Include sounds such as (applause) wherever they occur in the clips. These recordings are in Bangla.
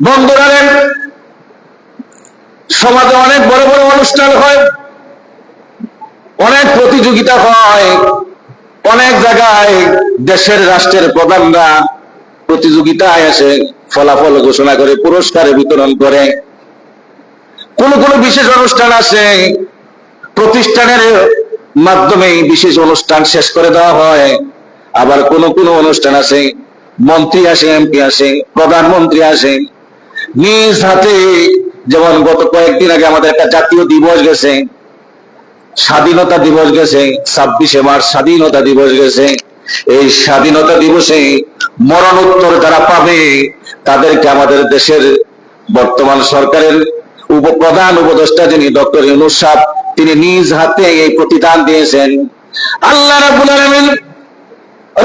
বন্ধুরা রে, সমাজে অনেক বড় বড় অনুষ্ঠান হয় অনেক প্রতিযোগিতা হয় অনেক জায়গায় দেশের রাষ্ট্রের প্রধানরা প্রতিযোগিতায় আসে ফলাফল ঘোষণা করে পুরস্কার বিতরণ করে। কোন কোন বিশেষ অনুষ্ঠান আছে প্রতিষ্ঠানের মাধ্যমে বিশেষ অনুষ্ঠান শেষ করে দেওয়া হয়। আবার কোন কোন অনুষ্ঠান আছে মন্ত্রী আসে এমপি আসে প্রধানমন্ত্রী আসে নিজ হাতে যেমন গত কয়েকদিন আগে আমাদের একটা জাতীয় দিবস গেছে, স্বাধীনতা দিবস গেছে, ছাব্বিশে মার্চ স্বাধীনতা দিবস গেছে। এই স্বাধীনতা দিবসে মরণোত্তর যারা পাবে, তাদেরকে আমাদের দেশের বর্তমান সরকারের উপপ্রধান উপদেষ্টা যিনি ডক্টর ইউনুস সাহ তিনি নিজ হাতে এই প্রতিদান দিয়েছেন। আল্লাহ রাব্বুল আলামিন,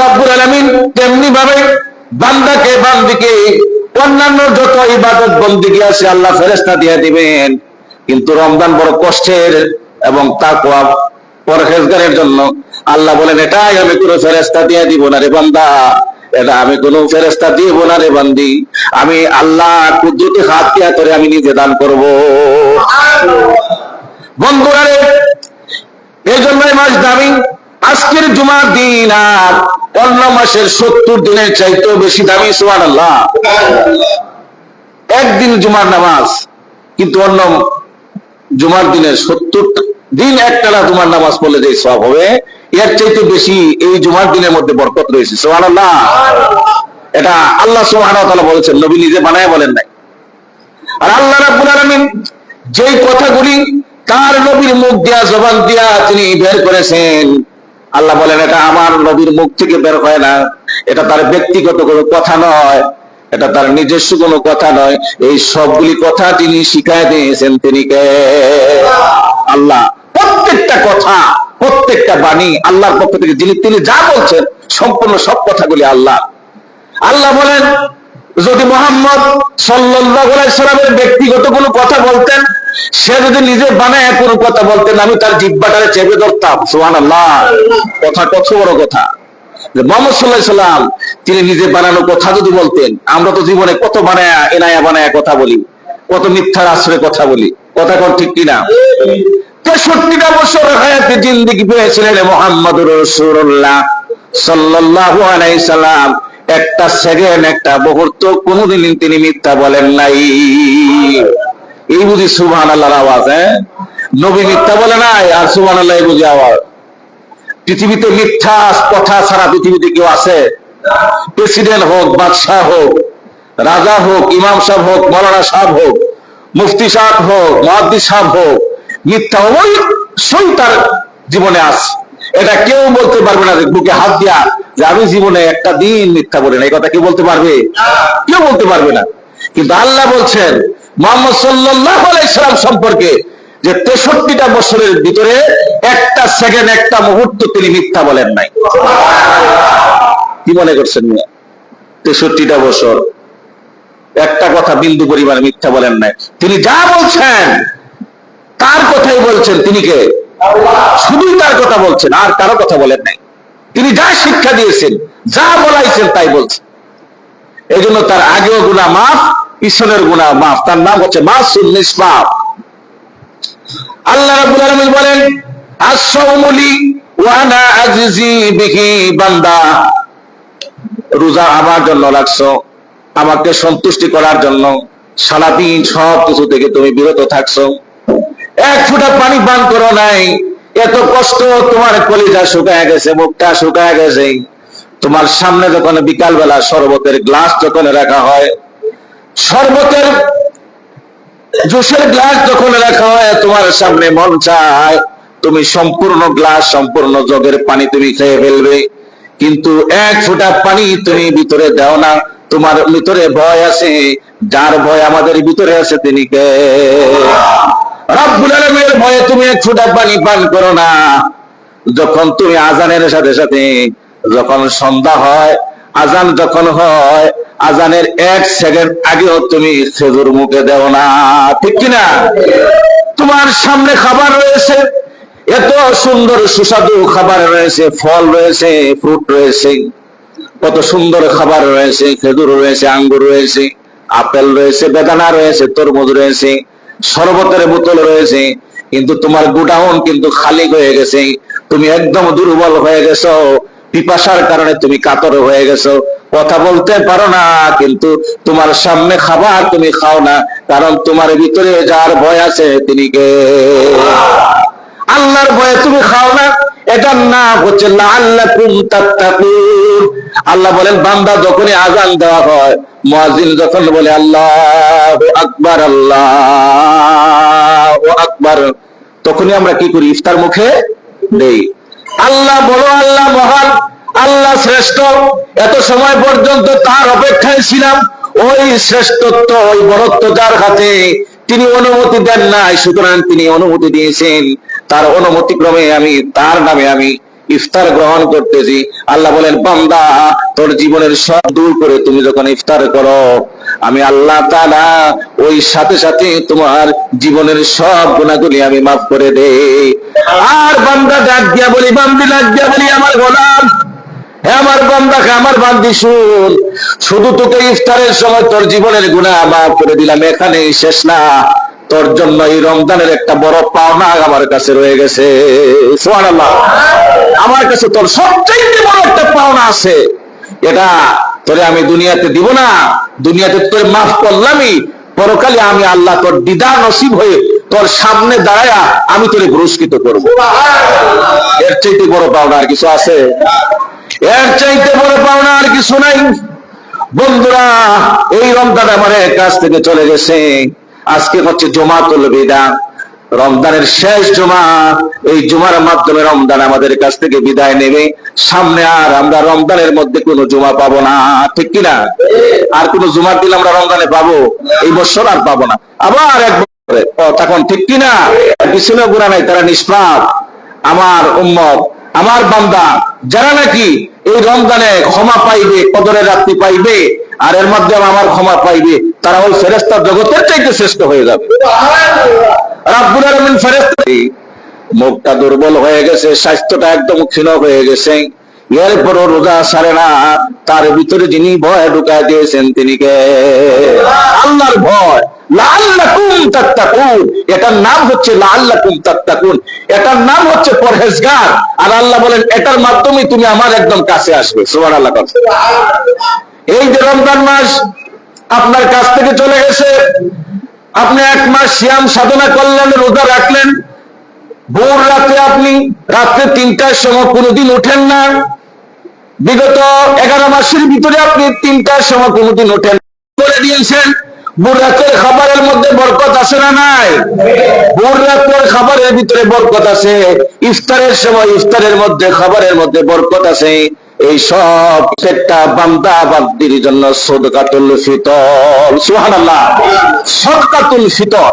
রব্বুল আলামিন তেমনি ভাবে বান্দাকে, বান্দিকে অন্যান্য যত ইবাদত বন্দিগি আছে, আল্লাহ ফেরেশতা দিয়ে দিবেন। কিন্তু রমজান বড় কষ্টের এবং তাকওয়া পরহেজগারের জন্য। আল্লাহ বলেন, এটাই আমি কোনো ফেরেশতা দিয়ে দিব না রে বান্দা। এটা আমি কোনো ফেরেশতা দিব না রে বান্দি। আমি আল্লাহ কুদরতি হাত দিয়া করে আমি নিজে দান করব। বন্ধুরা রে এই জন্যই মাস দামি। আজকের জুমার দিন আর অন্য মাসের সত্তর দিনের চাইতেও বেশি দামি সোয়ান আল্লাহ একদিন জুমার নামাজ, কিন্তু অন্য জুমার দিনের সত্তর দিন একটানা জুমার নামাজ পড়লে যে সব হবে, এর চাইতে বেশি এই জুমার দিনের মধ্যে বরকত রয়েছে সোহান আল্লাহ এটা আল্লাহ সোহান বলেছেন, নবী নিজে বানায় বলেন নাই। আর আল্লাহ রাব্বুল আলামিন যেই কথাগুলি তার নবীর মুখ দিয়া, জবান দিয়া তিনি বের করেছেন আল্লাহ বলেন, এটা আমার নবীর মুখ থেকে বের হয় না। এটা তার ব্যক্তিগত কোনো কথা নয়। এটা তার নিজস্ব কোনো কথা নয়। এই সবগুলি কথা তিনি শিখায় দিয়েছেন তিনি কে? আল্লাহ, প্রত্যেকটা কথা, প্রত্যেকটা বাণী আল্লাহর পক্ষ থেকে যিনি তিনি যা বলছেন, সম্পূর্ণ সব কথাগুলি আল্লাহ। আল্লাহ বলেন, যদি মোহাম্মদ আলাইহি সাল্লামের ব্যক্তিগত কোনো কথা বলতেন সে যদি নিজে বানায় কোনো কথা বলতেন আমি তার জিব্বাটারে চেপে ধরতাম। সুবহানাল্লাহ। কথা কত বড় কথা। মোহাম্মদ তিনি নিজে বানানো কথা যদি বলতেন, আমরা তো জীবনে কত বানায়া, এনায়া বানায়া কথা বলি, কত মিথ্যার আশ্রয়ে কথা বলি, কথা কর ঠিক কিনা তেষট্টিটা বছর হায়াতে জিন্দিগি পেয়েছিলেন মোহাম্মদ রসুল্লাহ সাল্লাল্লাহু আলাইহি সাল্লাম। একটা সেকেন্ড, একটা মুহূর্ত কোনোদিন তিনি মিথ্যা বলেন নাই। এই বুঝি সুবহান আল্লাহর আওয়াজ হ্যাঁ? নবী মিথ্যা বলে নাই আর সুবহান আল্লাহ এই বুঝি আওয়াজ। পৃথিবীতে মিথ্যা, কথা ছাড়া পৃথিবীতে কেউ আছে? প্রেসিডেন্ট হোক, বাদশাহ হোক, রাজা হোক, ইমাম সাহেব হোক, মৌলানা সাহেব হোক, মুফতি সাহেব হোক মহাদ্দি সাহেব হোক, মিথ্যা অবশ্যই তার জীবনে আছে। এটা কেউ বলতে পারবে না বুকে হাত দিয়া যে আমি জীবনে একটা দিন মিথ্যা বলি না এই কথা কেউ বলতে পারবে? কেউ বলতে পারবে না। কিন্তু আল্লাহ বলছেন সম্পর্কে যে তেষট্টিটা বছরের ভিতরে একটা সেকেন্ড, একটা মুহূর্ত তিনি মিথ্যা বলেন নাই। কি মনে করছেন তেষট্টিটা বছর, একটা কথা বিন্দু মিথ্যা বলেন নাই। তিনি যা বলছেন, তার কথাই বলছেন তিনি কে? শুধুই তার কথা বলছেন, আর কারও কথা বলেন নাই। তিনি যা শিক্ষা দিয়েছেন, যা বলাইছেন তাই বলছেন। এই জন্য তার আগেও গুণা মাফ পিছনের গুণা মাফ, তার নাম হচ্ছে মাসুল নিসমাফ আল্লাহ রাব্বুল আলামিন বলেন আস-সাওমুলি ওয়া আনা আজিজি বিহি বান্দা। রোজা আমার জন্য রাখছো, আমাকে সন্তুষ্টি করার জন্য সারাদিন সব কিছু থেকে তুমি বিরত থাকছো। এক ফুটা পানি পান করো নাই, এত কষ্ট, তোমার কলিজা শুকায় গেছে, মুখটা শুকায় গেছে। তোমার সামনে যখন বিকাল বেলা শরবতের গ্লাস যখন রাখা হয় শরবতের জুসের গ্লাস যখন রাখা হয়, তোমার সামনে মন চায়, তুমি সম্পূর্ণ গ্লাস, সম্পূর্ণ জগের পানি তুমি খেয়ে ফেলবে। কিন্তু এক ফোঁটা পানি তুমি ভিতরে দাও না, তোমার ভিতরে ভয় আছে, যার ভয় আমাদের ভিতরে আছে তিনি কে? রব্বুল আলামিনের ভয়ে তুমি এক ফোঁটা পানি পান করো না। যখন তুমি আজানের সাথে সাথে যখন সন্ধ্যা হয়, আজান যখন হয় আজানের এক সেকেন্ড আগেও তুমি খেজুর মুখে দেও না, ঠিক কিনা? তোমার সামনে খাবার রয়েছে, এত সুন্দর সুস্বাদু খাবার রয়েছে, ফল রয়েছে, ফ্রুট রয়েছে, কত সুন্দর খাবার রয়েছে, খেজুর রয়েছে, আঙ্গুর রয়েছে, আপেল রয়েছে, বেদানা রয়েছে, তরমুজ রয়েছে, শরবতের বোতল রয়েছে, কিন্তু তোমার গুডাউন কিন্তু খালি হয়ে গেছে, তুমি একদম দুর্বল হয়ে গেছো। পিপাসার কারণে তুমি কাতর হয়ে গেছো। কথা বলতে পারো না, কিন্তু তোমার সামনে খাবার তুমি খাও না, কারণ তোমার ভিতরে যার ভয় আছে তিনি কে? আল্লাহর ভয়ে তুমি খাও না। এটার নাম হচ্ছে আল্লাহ বলেন, বান্দা যখনই আজান দেওয়া হয় মহাজিন যখন বলে, আল্লাহু আকবার আল্লাহু আকবার, তখনই আমরা কি করি? ইফতার মুখে দেই আল্লাহ বড়, আল্লাহ মহান, আল্লাহ শ্রেষ্ঠ। এত সময় পর্যন্ত তার অপেক্ষায় ছিলাম। ওই শ্রেষ্ঠত্ব, ওই বরত্ব যার হাতে তিনি অনুমতি দেন নাই, সুতরাং তিনি অনুমতি দিয়েছেন। তার অনুমতি ক্রমে আমি, তার নামে আমি ইফতার গ্রহণ করতেছি। আল্লাহ বলেন, বান্দা, তোর জীবনের সব দূর করে তুমি যখন ইফতার করো, আমি আল্লাহ তাআলা ওই সাথে সাথে তোমার জীবনের সব গুণাগুলি আমি মাফ করে দেই। আর বান্দা ডাক দিয়া বলি, বান্দি ডাক দিয়া বলি, আমার গোলাম, হে আমার বান্দাকে আমার বান্দি, শুন, শুধু তোকে ইফতারের সময় তোর জীবনের গুণা মাফ করে দিলাম, এখানেই শেষ না। তোর জন্য এই রমজানের একটা বড় পাওনা আমার কাছে রয়ে গেছে। সুবহানাল্লাহ। আমার কাছে তোর সবচেয়ে বড় একটা পাওনা আছে। এটা তোরে আমি দুনিয়াতে দিব না দুনিয়াতে তোর মাফ করলামই। পরকালে আমি আল্লাহ তোর দিদা নসিব হয়ে তোর সামনে দাঁড়ায়া আমি তোরে পুরস্কৃত করব। এর চাইতে বড় পাওনা আর কিছু আছে? এর চাইতে বড় পাওনা আর কিছু নাই। বন্ধুরা এই রমজান আমার কাছ থেকে চলে গেছে। আজকে হচ্ছে জমাতুল বিদা। রমজানের শেষ জমা, এই জুমার মাধ্যমে রমজান আমাদের কাছ থেকে বিদায় নেবে। সামনে আর আমরা রমজানের মধ্যে কোনো জমা পাবো না, ঠিক কিনা? আর কোনো জুমার দিন আমরা রমজানে পাবো? এই বছর আর পাবো না। আবার এক তখন ঠিক কিনা? পিছনে গুণা নাই, তারা নিষ্পাপ। আমার উম্মত, আমার বান্দা, যারা নাকি এই রমজানে ক্ষমা পাইবে, কদরের রাত্রি পাইবে, আর এর মাধ্যমে আমার ক্ষমা পাইবে, তারা ওই ফেরেস্তার জগতের চাইতে শ্রেষ্ঠ হয়ে যাবে। রাব্বুল আলামিন ফেরেশতা মুখটা দুর্বল হয়ে গেছে, স্বাস্থ্যটা একদম ক্ষীণ হয়ে গেছে। এরপরও রোজা সারে না, তার ভিতরে যিনি ভয় ঢুকায় দিয়েছেন তিনি কে? আল্লাহর ভয়। লাআল্লাকুম তাত্তাকুন। এটার নাম হচ্ছে লাআল্লাকুম তাত্তাকুন। এটার নাম হচ্ছে পরহেজগার। আর আল্লাহ বলেন, এটার মাধ্যমে তুমি আমার একদম কাছে আসবে। এই যে রমজান মাস আপনার কাছ থেকে চলে গেছে। আপনি এক মাস শ্যাম সাধনা করলেন, রোজা রাখলেন। ভোর রাতে আপনি রাত্রে তিনটার সময় কোনোদিন ওঠেন না। বিগত এগারো মাসের ভিতরে আপনি তিনটার সময় কোনোদিন ওঠেন করে দিয়েছেন, ভোর রাতের খাবারের মধ্যে বরকত আছে না নাই? ভোর রাতের খাবারের ভিতরে বরকত আছে ইফতারের সময় ইফতারের মধ্যে, খাবারের মধ্যে বরকত আছে এই সব একটা বান্দা বান্দির জন্য সদকাতুল ফিতর। সুবহানাল্লাহ। সদকাতুল ফিতর।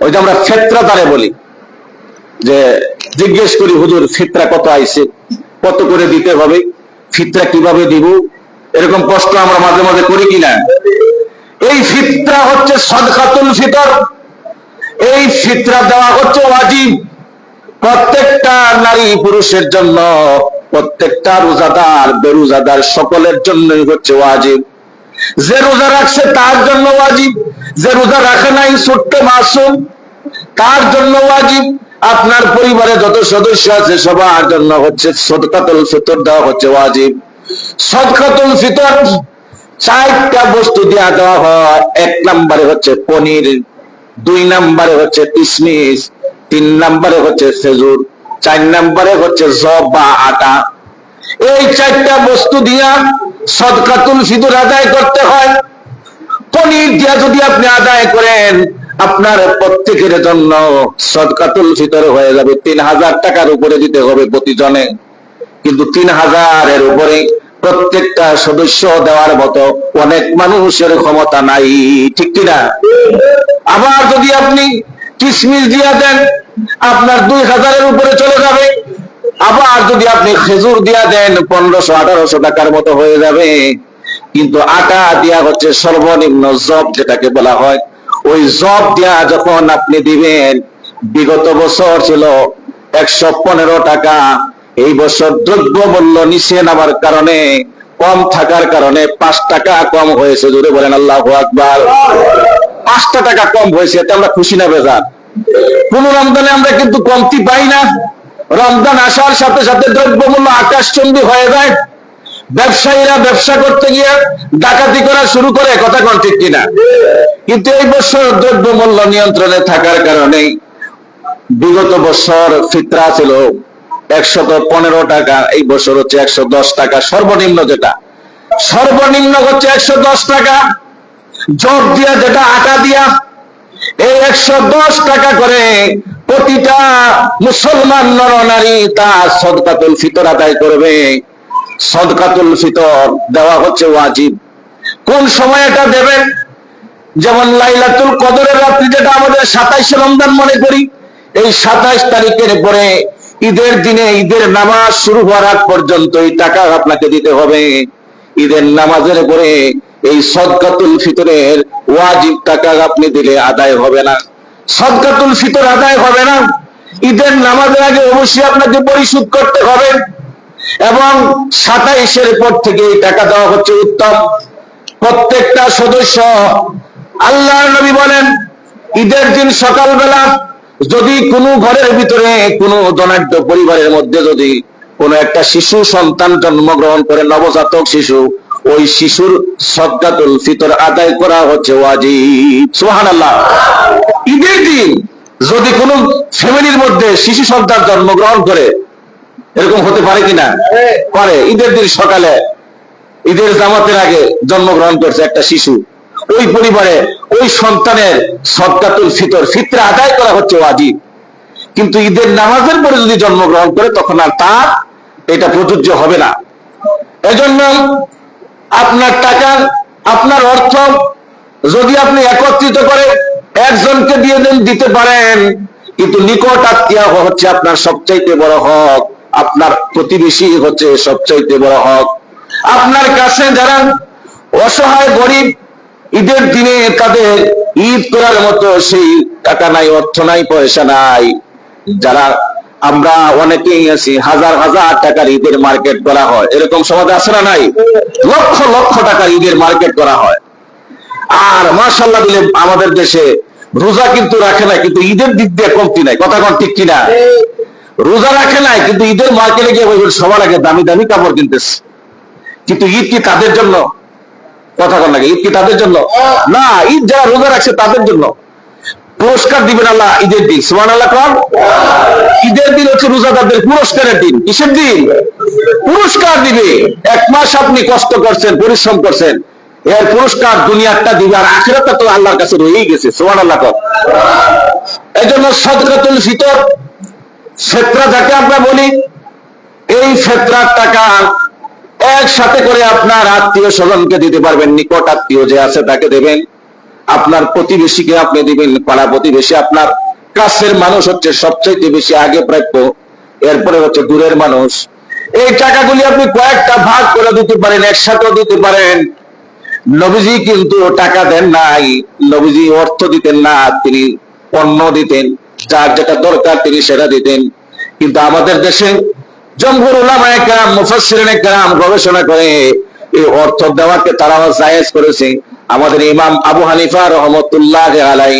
ওই যে আমরা ফেতরা বলি। যে জিজ্ঞেস করি, হুজুর, ফিতরা কত আইছে? কত করে দিতে হবে? ফিতরা কীভাবে দিব? এরকম প্রশ্ন আমরা মাঝে মাঝে করি কিনা? এই ফিতরা হচ্ছে সদকাতুল ফিতর। এই ফিতরা দেওয়া হচ্ছে ওয়াজিব। প্রত্যেকটা নারী পুরুষের জন্য প্রত্যেকটা রোজাদার, বেরোজাদার সকলের জন্যই হচ্ছে ওয়াজিব। যে রোজা রাখছে তার জন্য ওয়াজিব, যে রোজা রাখে নাই ছোট্ট মাসুম, তার জন্য ওয়াজিব। আপনার পরিবারে যত সদস্য আছে, সবার জন্য হচ্ছে সদকাতুল ফিতর দেওয়া হচ্ছে ওয়াজিব। সদকাতুল ফিতর চারটা বস্তু দেওয়া দেওয়া হয়। এক নম্বরে হচ্ছে পনির, দুই নম্বরে হচ্ছে কিসমিস, তিন নম্বরে হচ্ছে খেজুর। চার নম্বরে হচ্ছে জব বা আটা। এই চারটা বস্তু দিয়া সদকাতুল ফিতর আদায় করতে হয়। পনির দিয়া যদি আপনি আদায় করেন, আপনার প্রত্যেকের জন্য সদকাতুল ফিতর হয়ে যাবে। তিন হাজার টাকার উপরে দিতে হবে প্রতিজনে। কিন্তু তিন হাজারের উপরে প্রত্যেকটা সদস্য দেওয়ার মতো অনেক মানুষের ক্ষমতা নাই, ঠিক কিনা? আবার যদি আপনি কিসমিস দিয়া দেন আপনার দুই হাজারের উপরে চলে যাবে। আবার যদি আপনি খেজুর দিয়া দেন, পনেরোশো, আঠারোশো টাকার মতো হয়ে যাবে। কিন্তু আটা দেয়া হচ্ছে সর্বনিম্ন জব যেটাকে বলা হয়। ওই জব দেয়া যখন আপনি দিবেন, বিগত বছর ছিল একশো পনেরো টাকা। এই বছর দ্রব্য মূল্য নিচে নামার কারণে, কম থাকার কারণে পাঁচ টাকা কম হয়েছে। জুড়ে বলেন আল্লাহ আকবার। পাঁচটা টাকা কম হয়েছে, এতে আমরা খুশি না বেজার। কোন রমজানে আমরা কিন্তু কমতি পাই না। রমজান আসার সাথে সাথে দ্রব্যমূল্য আকাশচম্বী হয়ে যায়। ব্যবসায়ীরা ব্যবসা করতে গিয়ে ডাকাতি করা শুরু করে কথা কোন ঠিক কিনা? কিন্তু এই বছর দ্রব্যমূল্য নিয়ন্ত্রণে থাকার কারণে বিগত বছর ফিতরা ছিল একশত পনেরো টাকা, এই বছর হচ্ছে একশো দশ টাকা, সর্বনিম্ন যেটা। সর্বনিম্ন হচ্ছে একশো দশ টাকা। জব দিয়া যেটা, আটা দিয়া এই একশো দশ টাকা করে প্রতিটা মুসলমান নর নারী তা সদকাতুল ফিতর আদায় করবে। সদকাতুল ফিতর দেওয়া হচ্ছে ওয়াজিব। কোন সময় এটা দেবেন? যেমন লাইলাতুল কদরের রাত্রি যেটা আমাদের সাতাইশ রমজান মনে করি, এই সাতাইশ তারিখের পরে ঈদের দিনে ঈদের নামাজ শুরু হওয়ার আগ পর্যন্ত এই টাকা আপনাকে দিতে হবে। ঈদের নামাজের পরে এই সদকাতুল ফিতরের ওয়াজিব টাকা আপনি দিলে আদায় হবে না। সদকাতুল ফিতর আদায় হবে না। ঈদের নামাজের আগে অবশ্যই আপনাকে পরিশোধ করতে হবে এবং সাতাইশের পর থেকে এই টাকা দেওয়া হচ্ছে উত্তম। প্রত্যেকটা সদস্য আল্লাহ নবী বলেন, ঈদের দিন সকালবেলা যদি কোনো ঘরের ভিতরে কোনো ধনাঢ্য পরিবারের মধ্যে যদি কোনো একটা শিশু সন্তান জন্মগ্রহণ করে, নবজাতক শিশু ওই শিশুর সদকাতুল ফিতর আদায় করা হচ্ছে ওয়াজিব। সুবহানাল্লাহ। ঈদের দিন যদি কোনো ফ্যামিলির মধ্যে শিশু সন্তান জন্মগ্রহণ করে, এরকম হতে পারে কিনা? পারে। ঈদের দিন সকালে, ঈদের জামাতের আগে জন্মগ্রহণ করছে একটা শিশু। ওই পরিবারে ওই সন্তানের সদকাতুল ফিতর, ফিতরা আদায় করা হচ্ছে ওয়াজিব। কিন্তু ঈদের নামাজের পরে যদি জন্মগ্রহণ করে, তখন আর তার এটা প্রযোজ্য হবে না। এজন্য আপনার টাকা আপনার অর্থ যদি আপনি একত্রিত করে একজনকে দিয়ে দেন, দিতে পারেন। কিন্তু নিকট আত্মীয় হচ্ছে আপনার সবচাইতে বড় হক। আপনার প্রতিবেশী হচ্ছে সবচাইতে বড় হক। আপনার কাছে যারা অসহায় গরিব, ঈদের দিনে তাদের ঈদ করার মতো সেই টাকা নাই, অর্থ নাই, পয়সা নাই। যারা আমরা অনেকেই আছি হাজার হাজার টাকার ঈদের মার্কেট করা হয়। এরকম সমাজে আছে না নাই? লক্ষ লক্ষ টাকার ঈদের মার্কেট করা হয়। আর মার্শাল্লাহ দিলে আমাদের দেশে রোজা কিন্তু রাখে না কিন্তু ঈদের দিক দিয়ে কমতি নাই। কথা কন ঠিক কিনা? রোজা রাখে নাই কিন্তু ঈদের মার্কেটে গিয়ে সবার আগে দামি দামি কাপড় কিনতেছে। কিন্তু ঈদ কি তাদের জন্য? কথা কন লাগে ঈদ কি তাদের জন্য? না ঈদ যারা রোজা রাখছে তাদের জন্য। পুরস্কার দিবেন আল্লাহ ঈদের দিন। সুমান আল্লাহ কন ঈদের দিন হচ্ছে রোজাদারদের পুরস্কারের দিন। কিসের দিন? পুরস্কার দিবে। এক মাস আপনি কষ্ট করছেন, পরিশ্রম করছেন। এর পুরস্কার দুনিয়াটা দিবে আর আখেরাতটা তো আল্লাহর কাছে রয়েই গেছে। সুমান আল্লাহ কন এই জন্য সদকাতুল ফিতর, ফেতরা যাকে আমরা বলি, এই ফেতরার টাকা একসাথে করে আপনার আত্মীয় স্বজনকে দিতে পারবেন। নিকট আত্মীয় যে আছে তাকে দেবেন। আপনার প্রতিবেশীকে আপনি দিবেন পাড়া প্রতিবেশী আপনার কাছের মানুষ হচ্ছে সবচাইতে বেশি আগে প্রাপ্য, এরপরে হচ্ছে দূরের মানুষ। এই টাকাগুলি আপনি কয়েকটা ভাগ করে দিতে পারেন, একসাথেও দিতে পারেন। নবীজি কিন্তু টাকা দেন নাই, নবীজি অর্থ দিতেন না, তিনি পণ্য দিতেন, যার যেটা দরকার তিনি সেটা দিতেন। কিন্তু আমাদের দেশে জমহুর উলামায়ে কেরাম মুফাসসিরিনে কেরাম গবেষণা করে, এই অর্থ দেওয়াকে তারা জায়েজ করেছে। আমাদের ইমাম আবু হানিফা রহমতুল্লাহ আলাই,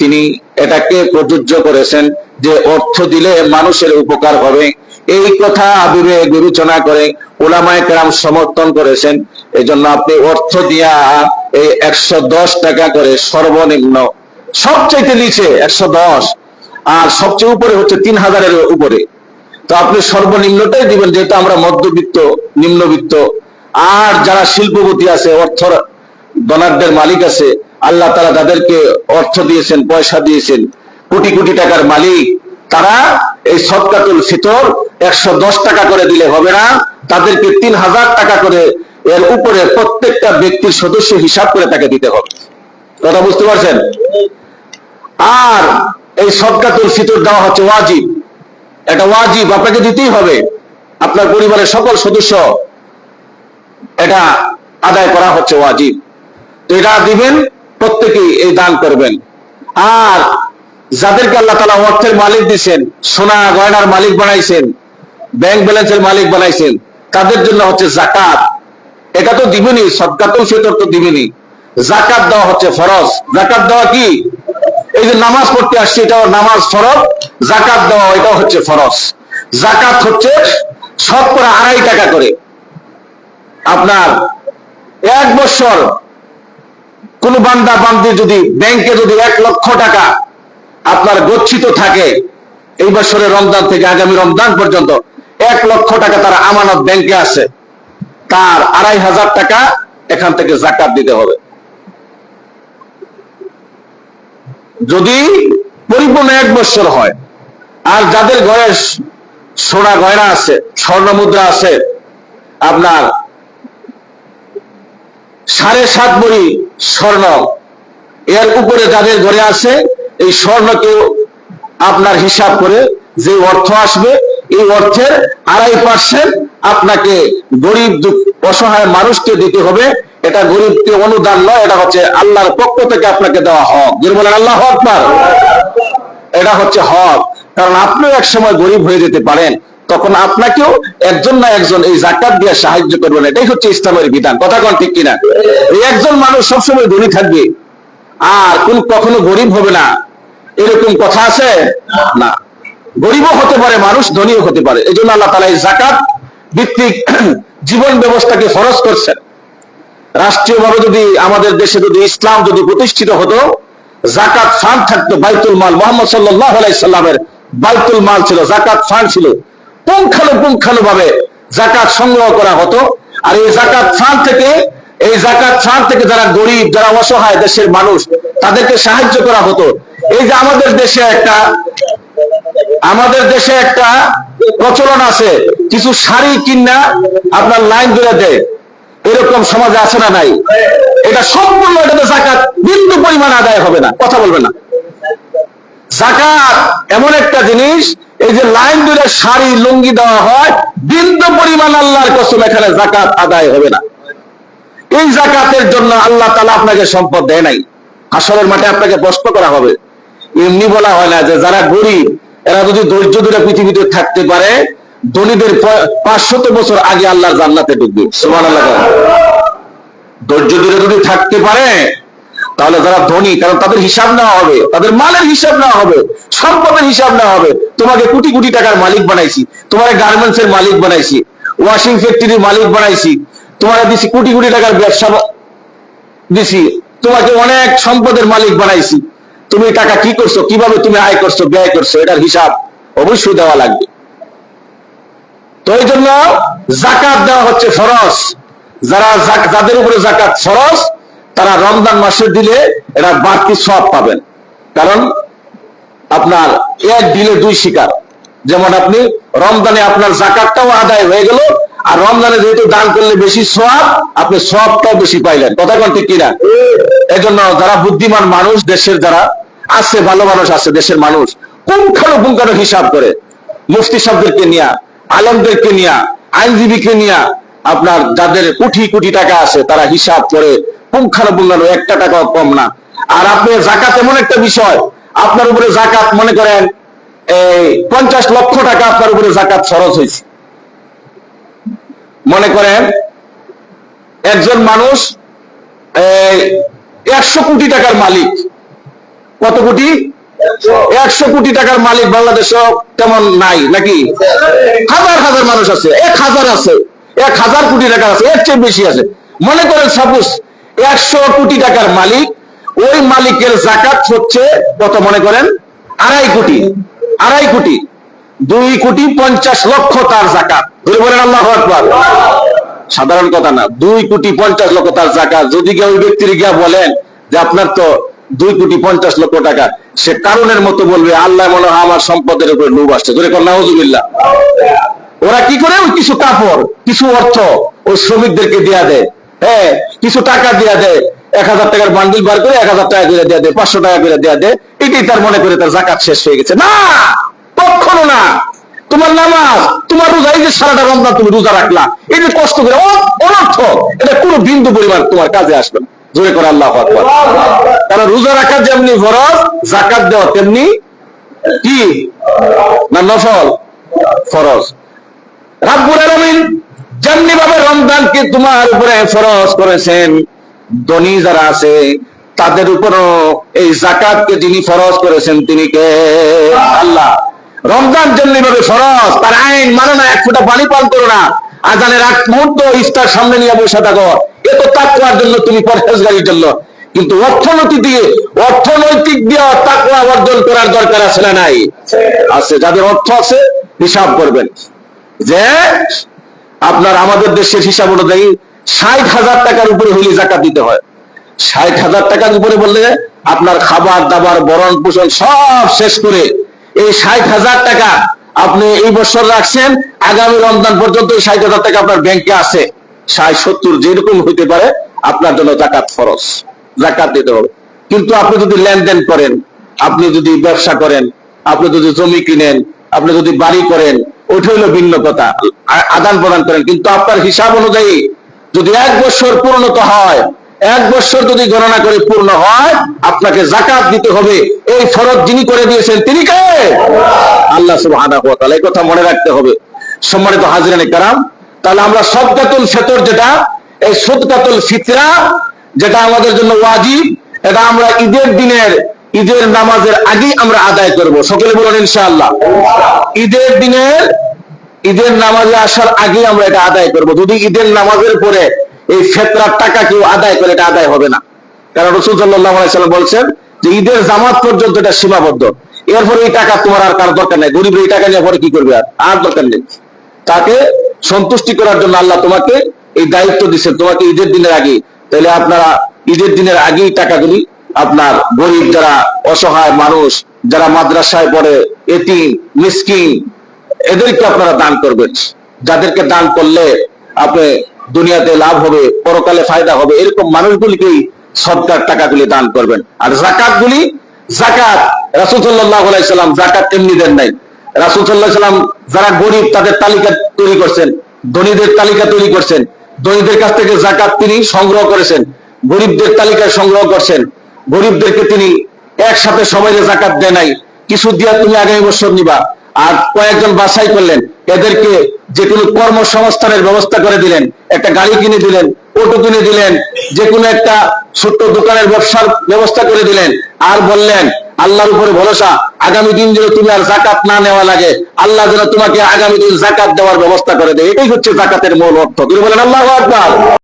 তিনি এটাকে প্রযোজ্য করেছেন যে অর্থ দিলে মানুষের উপকার হবে। এই কথা বিবেক বিবেচনা করে ওলামায় কেরাম সমর্থন করেছেন। এই জন্য আপনি অর্থ দিয়া এই একশো দশ টাকা করে সর্বনিম্ন, সবচাইতে নিচে একশো দশ, আর সবচেয়ে উপরে হচ্ছে তিন হাজারের উপরে। তো আপনি সর্বনিম্নটাই দিবেন, যেহেতু আমরা মধ্যবিত্ত, নিম্নবিত্ত, আর যারা শিল্পপতি আছে অর্থ ডলারদের মালিক আছে, আল্লাহ তারা তাদেরকে অর্থ দিয়েছেন, পয়সা দিয়েছেন, কোটি কোটি টাকার মালিক। তারা এই সদকাতুল ফিতর একশো দশ টাকা করে দিলে হবে না, তাদেরকে তিন হাজার টাকা করে এর উপরে প্রত্যেকটা ব্যক্তির সদস্য হিসাব করে তাকে দিতে হবে। কথা বুঝতে পারছেন? আর এই সদকাতুল ফিতর দেওয়া হচ্ছে ওয়াজিব। এটা ওয়াজিব, আপনাকে দিতেই হবে। আপনার পরিবারের সকল সদস্য এটা আদায় করা হচ্ছে ওয়াজিব। এটা দিবেন, প্রত্যেকেই এই দান করবেন। আর যাদেরকে আল্লাহ তালা অর্থের মালিক দিচ্ছেন সোনা গয়নার মালিক বানাইছেন ব্যাংক ব্যালেন্সের মালিক বানাইছেন, তাদের জন্য হচ্ছে জাকাত এটা তো দিবেনি সদকাতুল ফিতর তো দিবেনি জাকাত দেওয়া হচ্ছে ফরজ। জাকাত দেওয়া কি? এই যে নামাজ পড়তে আসছে, এটাও নামাজ ফরজ জাকাত দেওয়া এটাও হচ্ছে ফরজ। জাকাত হচ্ছে শতকরা আড়াই টাকা করে। আপনার এক বছর কোন বান্দা বান্দি যদি ব্যাংকে যদি এক লক্ষ টাকা আপনার গচ্ছিত থাকে, এই বছরের রমজান থেকে আগামী রমজান পর্যন্ত এক লক্ষ টাকা তার আমানত ব্যাংকে আছে, তার আড়াই হাজার টাকা এখান থেকে জাকাত দিতে হবে। যদি পরিপূর্ণ এক বছর হয়, আর যাদের ঘরে সোনা গয়না আছে, স্বর্ণ মুদ্রা আছে, আপনার সাড়ে সাত বড়ি স্বর্ণ। এর উপরে যাদের ঘরে আছে, এই স্বর্ণকে আপনার হিসাব করে যে অর্থ আসবে, এই অর্থের আড়াই পার্সেন্ট আপনাকে গরিব অসহায় মানুষকে দিতে হবে। এটা গরিবকে অনুদান নয়, এটা হচ্ছে আল্লাহর পক্ষ থেকে আপনাকে দেওয়া হক। যদি বলেন, আল্লাহ হক এটা হচ্ছে হক। কারণ আপনিও এক সময় গরিব হয়ে যেতে পারেন। তখন আপনাকেও একজন না একজন এই জাকাত দিয়ে সাহায্য করবেন। এটাই হচ্ছে ইসলামের বিধান। কথা কোন ঠিক কিনা? এই একজন মানুষ সবসময় ধনী থাকবে। আর কোন কখনো গরিব হবে না। এরকম কথা আছে? না। গরিবও হতে পারে, মানুষ ধনীও হতে পারে। এই জন্য আল্লাহ তালা এই জাকাত ভিত্তিক (clears throat) জীবন ব্যবস্থাকে ফরজ করছেন। রাষ্ট্রীয়ভাবে যদি আমাদের দেশে যদি ইসলাম যদি প্রতিষ্ঠিত হতো, জাকাত ফান্ড থাকতো, বাইতুল মাল। মোহাম্মদ সাল্লাহ সাল্লামের বাইতুল মাল ছিল, জাকাত ফান্ড ছিল। পুঙ্খানু পুঙ্খানু ভাবে জাকাত সংগ্রহ করা হতো। আর এই জাকাত ফান্ড থেকে, এই জাকাত ফান্ড থেকে যারা গরিব, যারা অসহায় দেশের মানুষ, তাদেরকে সাহায্য করা হতো। এই যে আমাদের দেশে একটা, আমাদের দেশে একটা প্রচলন আছে, কিছু শাড়ি কিনা আপনার লাইন ধরে দেয়। এরকম সমাজে আছে না নাই? এটা সম্পূর্ণ এটাতে জাকাত বিন্দু পরিমাণ আদায় হবে না, কথা বলবে না। জাকাত এমন একটা জিনিস এই যে লাইন ধরে শাড়ি, লুঙ্গি দেওয়া হয়, বিন্দু পরিমাণ আল্লাহর কসম, এখানে জাকাত আদায় হবে না। এই জাকাতের জন্য আল্লাহ তালা আপনাকে সম্পদ দেয় নাই। আসলের মাঠে আপনাকে প্রশ্ন করা হবে। এমনি বলা হয় না যে যারা গরিব, এরা যদি ধৈর্য ধরে পৃথিবীতে থাকতে পারে, ধনীদের পাঁচশত বছর আগে আল্লাহর জান্নাতে ঢুকবে সুমান আল্লাহ ধৈর্য ধরে যদি থাকতে পারে তাহলে যারা ধনী কারণ তাদের হিসাব নেওয়া হবে, তাদের মালের হিসাব নেওয়া হবে, সম্পদের হিসাব নেওয়া হবে। তোমাকে কোটি কোটি টাকার মালিক বানাইছি, তোমার গার্মেন্টস এর মালিক বানাইছি, ওয়াশিং ফ্যাক্টরির মালিক বানাইছি, তোমার দিছি কোটি কোটি টাকার ব্যবসা দিছি, তোমাকে অনেক সম্পদের মালিক বানাইছি। তুমি টাকা কি করছ? কীভাবে তুমি আয় করছ, ব্যয় করছ? এটার হিসাব অবশ্যই দেওয়া লাগবে। তো এই জন্য জাকাত দেওয়া হচ্ছে ফরজ। যারা যাদের উপরে জাকাত ফরজ তারা রমজান মাসে দিলে এটা বাড়তি সব পাবেন। কারণ আপনার এক দিলে দুই শিকার। যেমন আপনি রমজানে আপনার জাকাতটাও আদায় হয়ে গেল, আর রমজানে যেহেতু দান করলে বেশি সব আপনি সবটাও বেশি পাইলেন। কথা কোন ঠিক কিনা? জন্য যারা বুদ্ধিমান মানুষ, দেশের যারা আছে, ভালো মানুষ আছে, দেশের মানুষ পুঙ্খানু পুঙ্খানু হিসাব করে? মুফতি সাহেবদেরকে নিয়া, আলমদেরকে নিয়া, আইনজীবীকে নিয়া আপনার যাদের কোটি কোটি টাকা আছে, তারা হিসাব করে পুঙ্খানু পুঙ্খানু একটা টাকাও কম না। আর আপনি জাকাত এমন একটা বিষয়, আপনার উপরে জাকাত, মনে করেন, এই পঞ্চাশ লক্ষ টাকা আপনার উপরে জাকাত খরচ হয়েছে। মনে করেন, একজন মানুষ একশো কোটি টাকার মালিক। কত কোটি? একশো কোটি টাকার মালিক বাংলাদেশে তেমন নাই, নাকি? হাজার হাজার মানুষ আছে, এক হাজার আছে, এক হাজার কোটি টাকা আছে, এর চেয়ে বেশি আছে। মনে করেন, সাপোজ একশো কোটি টাকার মালিক। ওই মালিকের জাকাত হচ্ছে কত মনে করেন? আড়াই কোটি। আড়াই কোটি। দুই কোটি পঞ্চাশ লক্ষ তার জাকাত। ধরে বলেন আল্লাহ আকবার। সাধারণ কথা না, দুই কোটি পঞ্চাশ লক্ষ তার জাকাত। যদি কেউ ওই ব্যক্তির গিয়া বলেন যে আপনার তো দুই কোটি পঞ্চাশ লক্ষ টাকা, সে কারণের মতো বলবে, আল্লাহ মনে হয় আমার সম্পদের উপরে লোভ আসছে। ধরে কর নাহজুবিল্লাহ ওরা কি করে? ওই কিছু কাপড়, কিছু অর্থ ওই শ্রমিকদেরকে দেয়া দেয়। হ্যাঁ কিছু টাকা দেয়া দেয় এক হাজার টাকার বান্ডিল বার করে এক হাজার টাকা করে দেয়া দেয় পাঁচশো টাকা করে দেয়া দেয় এটাই তার মনে করে তার জাকাত শেষ হয়ে গেছে। না, কখনো না। তোমার নামাজ, তোমার রোজা, এই যে সারাটা রমজান তুমি রোজা রাখলা, এই যে কষ্ট করে অনর্থ, এটা কোনো বিন্দু পরিমাণ তোমার কাজে আসবে না। জোরে করে আল্লাহ আকবার। কারণ রোজা রাখা যেমনি ফরজ, জাকাত দেওয়া তেমনি কি? না, নফল? ফরজ। রাব্বুল আলামিন যেমনি ভাবে রমজানকে তোমার উপরে ফরজ করেছেন, ধনী যারা আছে, তাদের উপরও এই জাকাতকে যিনি ফরজ করেছেন তিনি কে? আল্লাহ। রমজান যেমনি ভাবে ফরজ, তার আইন মানে না এক ফোঁটা পানি পান করো না, আজানের এক মুহূর্ত ইস্তার সামনে নিয়ে বসে থাকো। এ তো তাকুয়ার জন্য তুমি পরহেজগারির জন্য। কিন্তু অর্থনীতি দিয়ে, অর্থনৈতিক দিয়ে তাকুয়া অর্জন করার দরকার আছে না নাই? আছে। যাদের অর্থ আছে, হিসাব করবেন। যে আপনার আমাদের দেশের হিসাব অনুযায়ী ষাট হাজার টাকার উপরে হইলে জাকাত দিতে হয়। ষাট হাজার টাকার উপরে বললে আপনার খাবার, দাবার বরণ পোষণ সব শেষ করে এই ষাট হাজার টাকা আপনি এই বছর রাখছেন, আগামী রমজান পর্যন্ত এই ষাট হাজার টাকা আপনার ব্যাংকে আছে। ষাট, সত্তর যেরকম হইতে পারে, আপনার জন্য জাকাত ফরজ। জাকাত দিতে হবে। কিন্তু আপনি যদি লেনদেন করেন, আপনি যদি ব্যবসা করেন, আপনি যদি জমি কিনেন, আপনি যদি বাড়ি করেন ওইটা হলো ভিন্ন কথা। আদান প্রদান করেন। কিন্তু আপনার হিসাব অনুযায়ী যদি এক বছর পূর্ণত হয়, এক বছর যদি গণনা করে পূর্ণ হয়, আপনাকে জাকাত দিতে হবে। এই ফরজ যিনি করে দিয়েছেন, তিনি কে? আল্লাহ তাআলা। এই কথা মনে রাখতে হবে। সম্মানিত হাজিরানে কারাম, তাহলে আমরা সদকাতুল ফিতর যেটা, এই সদকাতুল ফিতরা যেটা আমাদের জন্য ওয়াজিব, এটা আমরা ঈদের দিনের ঈদের নামাজের আগেই আমরা আদায় করব। সকলে বলুন, ইনশাআল্লাহ। ঈদের দিনের ঈদের নামাজে আসার আগে আমরা এটা আদায় করব। যদি ঈদের নামাজের পরে এই ফেতরার টাকা কেউ আদায় করে, এটা আদায় হবে না। কারণ রসুল সাল্লাম বলছেন যে ঈদের জামাত পর্যন্ত এটা সীমাবদ্ধ। এরপরে এই টাকা তোমার আর কারও দরকার নেই। গরিব এই টাকা নিয়ে পরে কি করবে? আর আর দরকার নেই। তাকে সন্তুষ্টি করার জন্য আল্লাহ তোমাকে এই দায়িত্ব দিচ্ছেন। তোমাকে ঈদের দিনের আগে তাহলে আপনারা ঈদের দিনের আগেই টাকাগুলি আপনার গরিব যারা অসহায় মানুষ, যারা মাদ্রাসায় পড়ে, এতিম, মিসকিন, এদেরকে আপনারা দান করবেন। যাদেরকে দান করলে আপনি দুনিয়াতে লাভ হবে, পরকালে ফায়দা হবে, এরকম মানুষগুলিকেই সরকার টাকাগুলি দান করবেন। আর জাকাত গুলি জাকাত রাসুল সাল্লাম জাকাত এমনি দেন নাই। রাসুল সাল্লাম যারা গরিব, তাদের তালিকা তৈরি করছেন, ধনীদের তালিকা তৈরি করছেন, ধনীদের কাছ থেকে জাকাত তিনি সংগ্রহ করেছেন, গরিবদের তালিকা সংগ্রহ করছেন। গরিবদেরকে তিনি একসাথে সবাই জাকাত দেয় নাই। কিছু দিয়া তুমি আগামী বছর নিবা। আর কয়েকজন বাছাই করলেন। এদেরকে যে কোনো কর্মসংস্থানের ব্যবস্থা করে দিলেন। একটা গাড়ি কিনে দিলেন, অটো কিনে দিলেন যে কোনো একটা ছোট্ট দোকানের ব্যবসার ব্যবস্থা করে দিলেন। আর বললেন, আল্লাহর উপরে ভরসা, আগামী দিন যেন তুমি আর জাকাত না নেওয়া লাগে, আল্লাহ যেন তোমাকে আগামী দিন জাকাত দেওয়ার ব্যবস্থা করে দেয়। এটাই হচ্ছে জাকাতের মূল অর্থ। তিনি বলেন, আল্লাহ আকবার।